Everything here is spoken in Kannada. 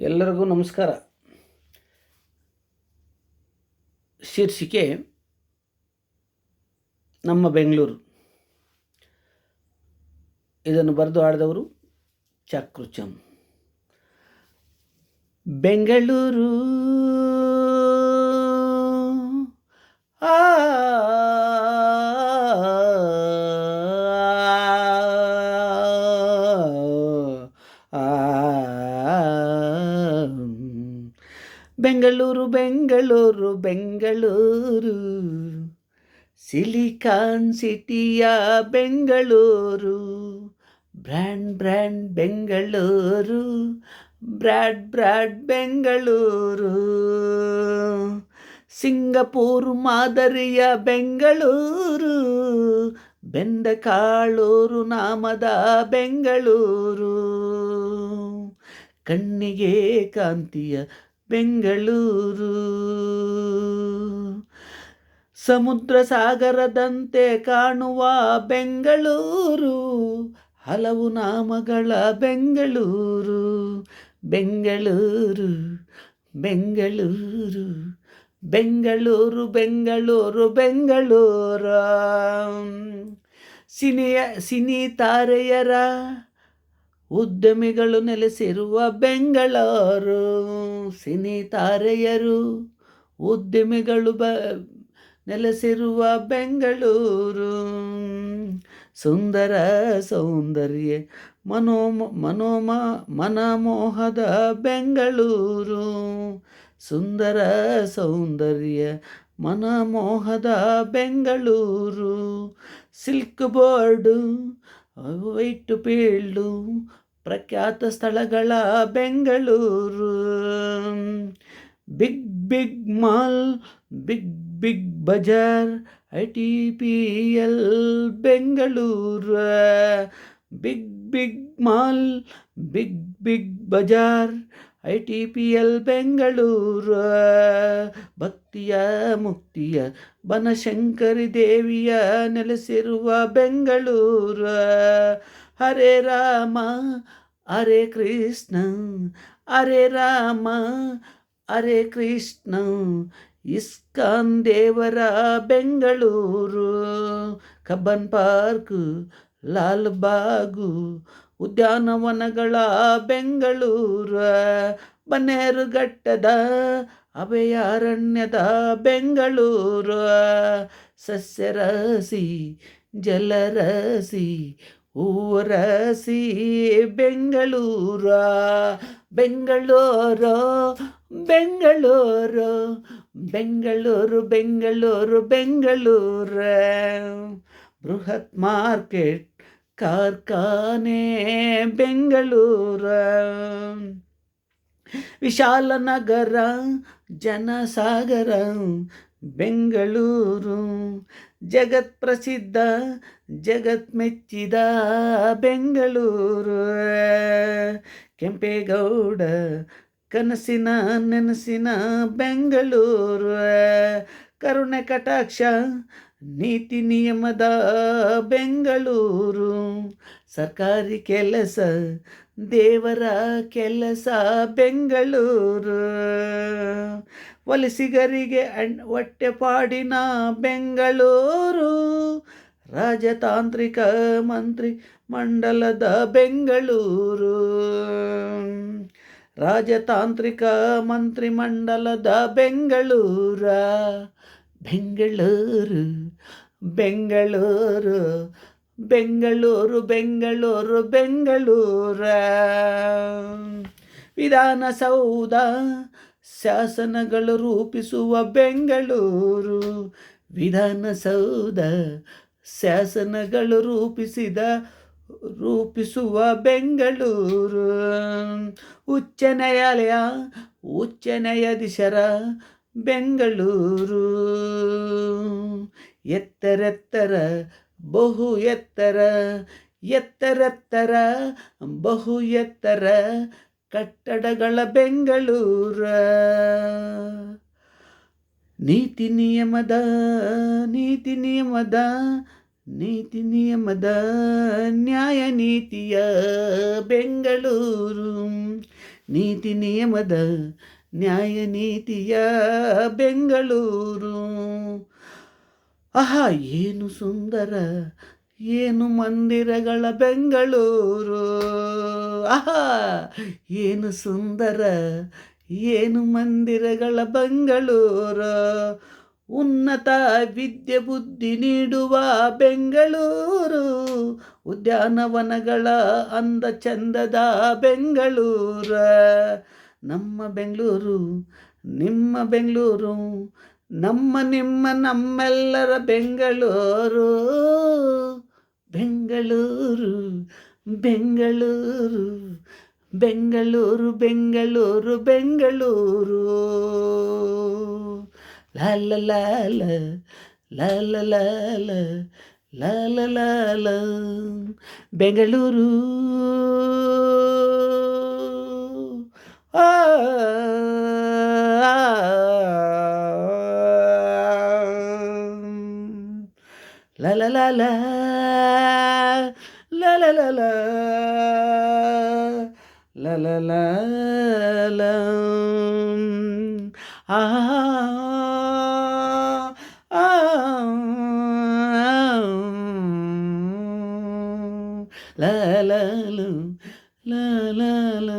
ಎಲ್ಲರಿಗೂ ನಮಸ್ಕಾರ. ಶೀರ್ಷಿಕೆ ನಮ್ಮ ಬೆಂಗಳೂರು. ಇದನ್ನು ಬರೆದು ಆಡಿದವರು ಚಕ್ರುಚಂ. ಬೆಂಗಳೂರು ಆ ಬೆಂಗಳೂರು ಬೆಂಗಳೂರು ಬೆಂಗಳೂರು ಸಿಲಿಕಾನ್ ಸಿಟಿಯ Bengaluru brand brand Bengaluru brand brand Bengaluru Singapore ಮಾದರಿಯ ಬೆಂಗಳೂರು ಬೆಂದಕಾಳೂರು ನಾಮದ ಬೆಂಗಳೂರು ಕಣ್ಣಿಗೆ ಕಾಂತಿಯ ಬೆಂಗಳೂರು. ಸಮುದ್ರ ಸಾಗರದಂತೆ ಕಾಣುವ ಬೆಂಗಳೂರು, ಹಲವು ನಾಮಗಳ ಬೆಂಗಳೂರು. ಬೆಂಗಳೂರು ಬೆಂಗಳೂರು ಬೆಂಗಳೂರು ಬೆಂಗಳೂರು ಬೆಂಗಳೂರು. ಸಿನಿಯ, ಸಿನಿ ತಾರೆಯರ ಉದ್ಯಮಿಗಳು ನೆಲೆಸಿರುವ ಬೆಂಗಳೂರು, ಸಿನಿ ತಾರೆಯರು, ಉದ್ಯಮಿಗಳು ಬ, ನೆಲೆಸಿರುವ ಬೆಂಗಳೂರು. ಸುಂದರ ಸೌಂದರ್ಯ ಮನೋಮ ಮನೋಮ ಮನಮೋಹದ ಬೆಂಗಳೂರು. ಸುಂದರ ಸೌಂದರ್ಯ, ಮನಮೋಹದ Bengaluru. Silk board Whitefield ಪ್ರಖ್ಯಾತ ಸ್ಥಳಗಳ Bengaluru. Big big mall, big big bazaar, I T P L, Bengaluru. Big big mall, big big bazaar I T P L Bengaluru, ಭಕ್ತಿಯ ಮುಕ್ತಿಯ ಬನಶಂಕರಿ ದೇವಿಯ ನೆಲೆಸಿರುವ ಬೆಂಗಳೂರು. ಹರೇ ರಾಮ ಅರೆ ಕೃಷ್ಣ ಅರೆ ರಾಮ ಅರೆ ಕೃಷ್ಣ, ಇಸ್ಕಾನ್ ದೇವರ ಬೆಂಗಳೂರು. ಕಬ್ಬನ್ ಪಾರ್ಕು, ಲಾಲ್ ಬಾಗು ಉದ್ಯಾನವನಗಳ ಬೆಂಗಳೂರು ಬನ್ನೇರುಘಟ್ಟದ ಅಭಯಾರಣ್ಯದ ಬೆಂಗಳೂರು. ಸಸ್ಯರಸಿ, ಜಲರಸಿ ಊರಸಿ ಬೆಂಗಳೂರ. ಬೆಂಗಳೂರು ಬೆಂಗಳೂರು ಬೆಂಗಳೂರು ಬೆಂಗಳೂರು ಬೆಂಗಳೂರು. ಬೃಹತ್ ಮಾರ್ಕೆಟ್ ಕಾರ್ಖಾನೆ ಬೆಂಗಳೂರ. ವಿಶಾಲ ನಗರ ಜನಸಾಗರ ಬೆಂಗಳೂರು. ಜಗತ್ ಪ್ರಸಿದ್ಧ, ಜಗತ್ ಮೆಚ್ಚಿದ ಬೆಂಗಳೂರು. ಕೆಂಪೇಗೌಡ ಕನಸಿನ ನೆನಸಿನ ಬೆಂಗಳೂರು. ಕರುಣೆ ಕಟಾಕ್ಷ ನೀತಿ ನಿಯಮದ ಬೆಂಗಳೂರು. ಸರ್ಕಾರಿ ಕೆಲಸ, ದೇವರ ಕೆಲಸ, ಬೆಂಗಳೂರು. ವಲಸಿಗರಿಗೆ ಅಣ್ ಹೊಟ್ಟೆಪಾಡಿನ ಬೆಂಗಳೂರು. ರಾಜತಾಂತ್ರಿಕ ಮಂತ್ರಿ ಮಂಡಲದ ಬೆಂಗಳೂರು. ರಾಜತಾಂತ್ರಿಕ ಮಂತ್ರಿಮಂಡಲದ ಬೆಂಗಳೂರ. ಬೆಂಗಳೂರು ಬೆಂಗಳೂರು ಬೆಂಗಳೂರು ಬೆಂಗಳೂರು, ಬೆಂಗಳೂರ. ವಿಧಾನಸೌಧ ಶಾಸನಗಳು ರೂಪಿಸುವ ಬೆಂಗಳೂರು, ವಿಧಾನಸೌಧ ಶಾಸನಗಳು ರೂಪಿಸಿದ, ರೂಪಿಸುವ ಬೆಂಗಳೂರು. ಉಚ್ಚ ನ್ಯಾಯಾಲಯ, ಉಚ್ಚ ನ್ಯಾಯಾಧೀಶರ ಬೆಂಗಳೂರು. ಎತ್ತರೆತ್ತರ, ಬಹು ಎತ್ತರ, ಎತ್ತರೆತ್ತರ, ಬಹು ಎತ್ತರ, ಕಟ್ಟಡಗಳ ಬೆಂಗಳೂರ. ನೀತಿ ನಿಯಮದ ನೀತಿ ನಿಯಮದ ನೀತಿ ನಿಯಮದ ನ್ಯಾಯ ನೀತಿಯ ಬೆಂಗಳೂರು. ನೀತಿ ನಿಯಮದ ನ್ಯಾಯ ನೀತಿಯ ಬೆಂಗಳೂರು. ಆಹಾ, ಏನು ಸುಂದರ, ಏನು ಮಂದಿರಗಳ ಬೆಂಗಳೂರು. ಆಹಾ, ಏನು ಸುಂದರ, ಏನು ಮಂದಿರಗಳ ಬೆಂಗಳೂರು. ಉನ್ನತ ವಿದ್ಯೆ ಬುದ್ಧಿ ನೀಡುವ ಬೆಂಗಳೂರು. ಉದ್ಯಾನವನಗಳ ಅಂದ ಚಂದದ ಬೆಂಗಳೂರ. ನಮ್ಮ ಬೆಂಗಳೂರು ನಿಮ್ಮ ಬೆಂಗಳೂರು ನಮ್ಮ ನಿಮ್ಮ ನಮ್ಮೆಲ್ಲರ ಬೆಂಗಳೂರು ಬೆಂಗಳೂರು ಬೆಂಗಳೂರು ಬೆಂಗಳೂರು ಬೆಂಗಳೂರು ಬೆಂಗಳೂರು ಲಾಲ ಲಾಲ ಲಾಲ ಲಾಲ ಲಾಲ ಲಾಲ Bengaluru La la la la la la la la la la la la ah ah la la la la la la